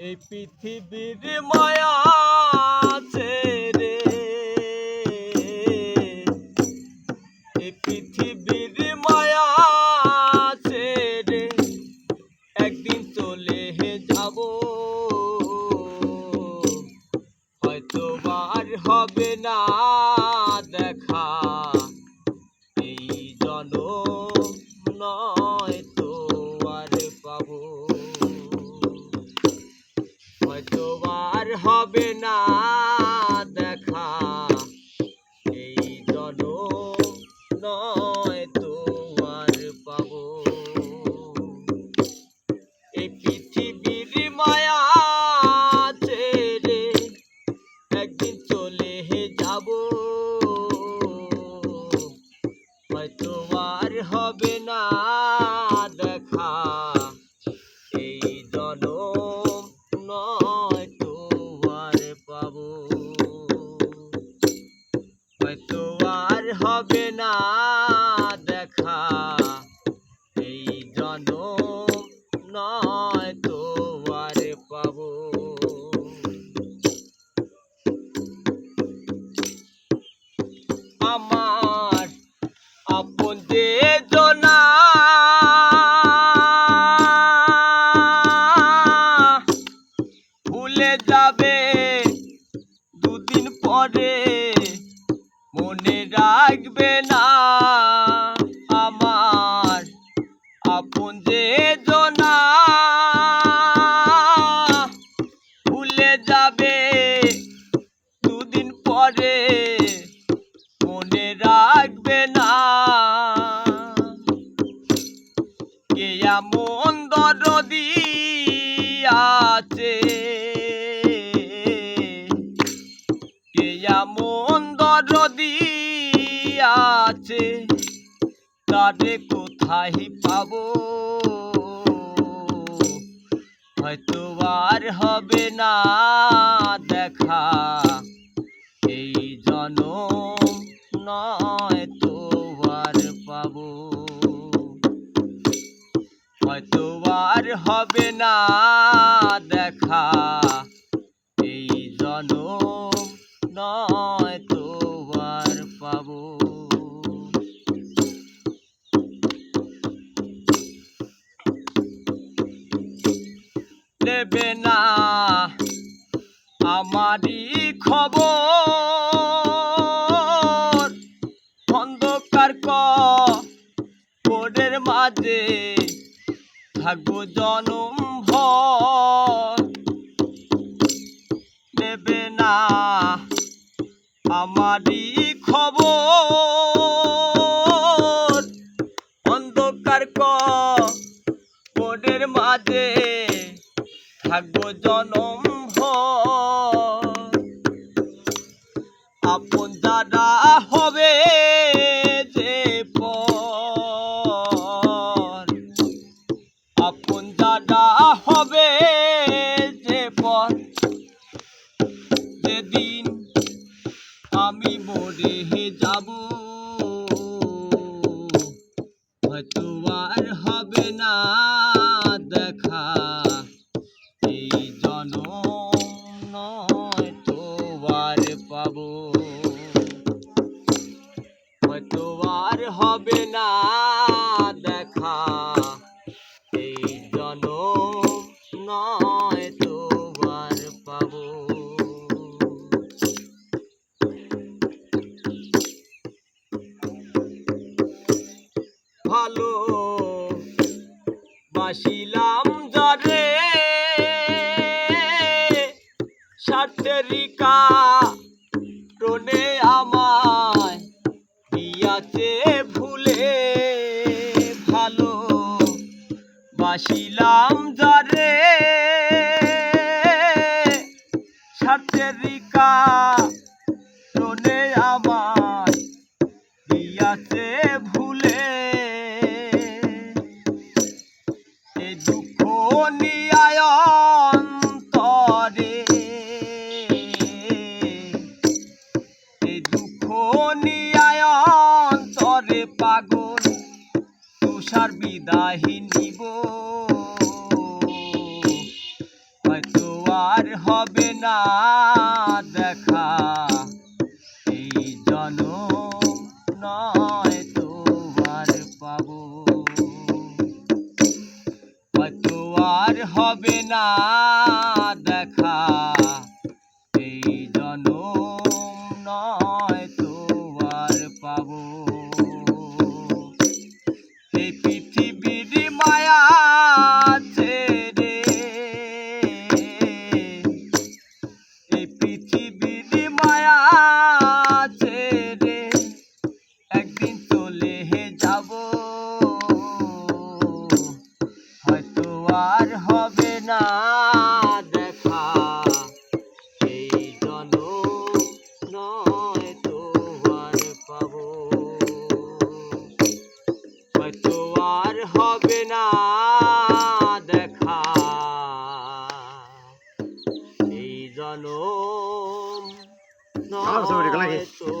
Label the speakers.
Speaker 1: এই পৃথিবীর মায়া ছেড়ে ভুলে যাবে দুদিন পরে, মনে রাখবে না আমার আপন যে জনা। ভুলে যাবে দুদিন পরে, মনে রাখবে না। কে এমন দরদি তারে কোথায় পাব? হয়তো আর হবে না দেখা, এই জনম নয় তো আর পাব। হয়তো আর হবে না দেখা দেবে না আমারই খবর। অন্ধকার করের মাঝে থাকব জনম দেবে না আমারই খবর। থাকব জনম আপন যারা হবে না দেখা। এই জনম নয় তো আর পাবো। ভালো বাসিলাম যারে বাসিলাম যারে। সাটেরিকা রনে আমায়, দিয়াছে ভুলে। এ দুঃখ নিয়ায় অন্তরে। এ দুঃখ নিয়ায় অন্তরে পাগল, তুষার বিদাহী নিব। আর হবে না দেখা। এই জন নয় তোমার পাব। হয়তো আর হবে না 哎。